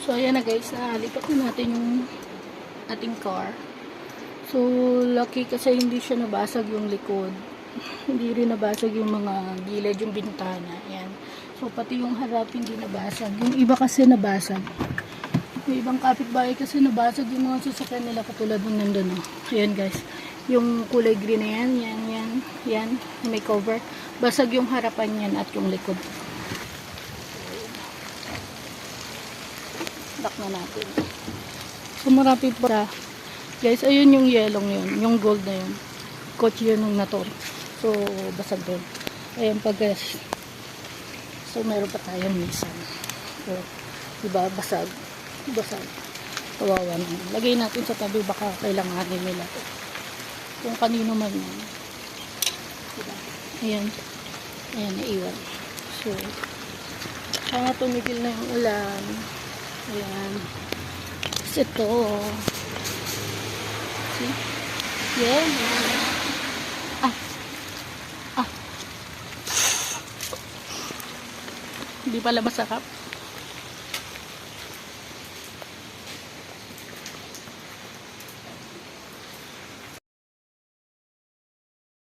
So, ayan na guys, nalipat na natin yung ating car. So, lucky kasi hindi siya nabasag yung likod. hindi rin nabasag yung mga gilid, yung bintana. Ayan. So, pati yung harap hindi nabasag. Yung iba kasi nabasag. Yung ibang kapitbahay kasi nabasag yung mga sasakyan nila katulad ng nandun. Oh. Ayan guys. Yung kulay green na yan, yan, yan, yan, may cover. Basag yung harapan yan at yung likod. Lock na natin. So, pa. Guys, ayun yung yellow yun. Yung gold na yun. Kotse yun ng nator. So, basag doon. Ayan pa guys. So, meron pa tayong Nissan. So, diba, basag. Basag. Kawawa na. Lagay natin sa tabi baka kailanganin nila to. Kung kanino man yan. Diba? Ayan. Ayan, naiwan. So, sana tumigil na yung ulan. Ayan. Tapos ito. See? Yeah. Ah. Ah. Hindi pala masarap.